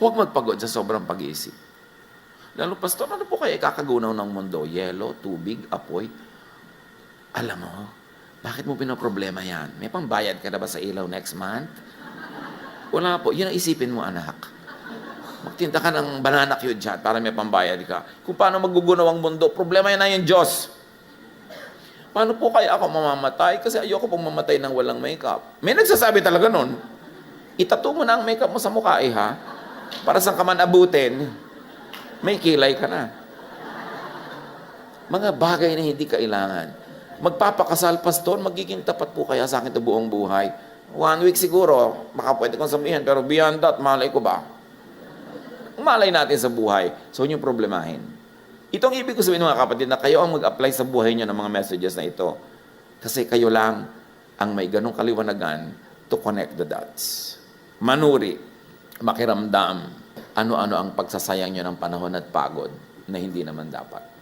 Huwag magpagod sa sobrang pag-iisip. Lalo, pastor, ano po kaya ikakagunaw ng mundo? Yelo, tubig, apoy. Alam mo, bakit mo pinoproblema yan? May pambayad ka na ba sa ilaw next month? Wala po. Yun ang isipin mo, anak. Magtinda ka ng banana cue dyan para may pambayad ka. Kung paano magugunaw ang mundo, problema yan na yung Diyos. Paano po kaya ako mamamatay? Kasi ayoko pong mamatay ng walang makeup. May nagsasabi talaga nun, itato mo na ang makeup mo sa mukha eh ha. Para sa ka man abutin, may kilay ka na. Mga bagay na hindi kailangan. Magpapakasal, pastor, magiging tapat po kaya sa akin ito buong buhay. One week siguro, baka pwede kong sabihin, pero beyond that, malay ko ba? Malay natin sa buhay. So, yun yung problemahin. Itong ibig ko sabihin mga kapatid na kayo ang mag-apply sa buhay nyo ng mga messages na ito. Kasi kayo lang ang may ganong kaliwanagan to connect the dots. Manuri, makiramdam, ano-ano ang pagsasayang nyo ng panahon at pagod na hindi naman dapat.